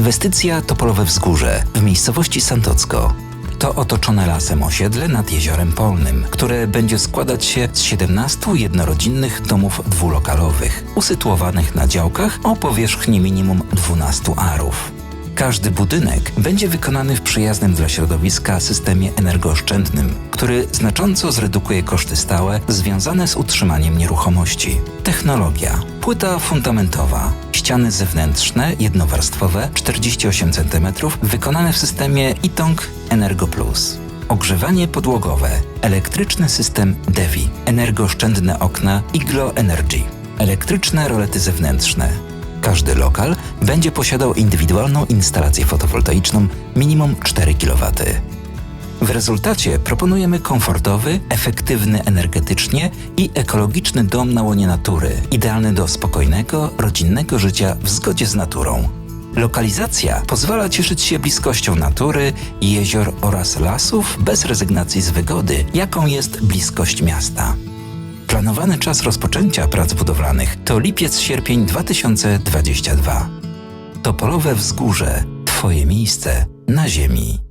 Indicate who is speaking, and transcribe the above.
Speaker 1: Inwestycja Topolowe Wzgórze w miejscowości Santocko. To otoczone lasem osiedle nad Jeziorem Polnym, które będzie składać się z 17 jednorodzinnych domów dwulokalowych, usytuowanych na działkach o powierzchni minimum 12 arów. Każdy budynek będzie wykonany w przyjaznym dla środowiska systemie energooszczędnym, który znacząco zredukuje koszty stałe związane z utrzymaniem nieruchomości. Technologia. Płyta fundamentowa. Ściany zewnętrzne, jednowarstwowe, 48 cm, wykonane w systemie ITONG Energo Plus. Ogrzewanie podłogowe. Elektryczny system DEVI. Energooszczędne okna Iglo Energy. Elektryczne rolety zewnętrzne. Każdy lokal będzie posiadał indywidualną instalację fotowoltaiczną minimum 4 kW. W rezultacie proponujemy komfortowy, efektywny energetycznie i ekologiczny dom na łonie natury, idealny do spokojnego, rodzinnego życia w zgodzie z naturą. Lokalizacja pozwala cieszyć się bliskością natury, jezior oraz lasów bez rezygnacji z wygody, jaką jest bliskość miasta. Planowany czas rozpoczęcia prac budowlanych to lipiec-sierpień 2022. Topolowe Wzgórze Twoje miejsce na ziemi.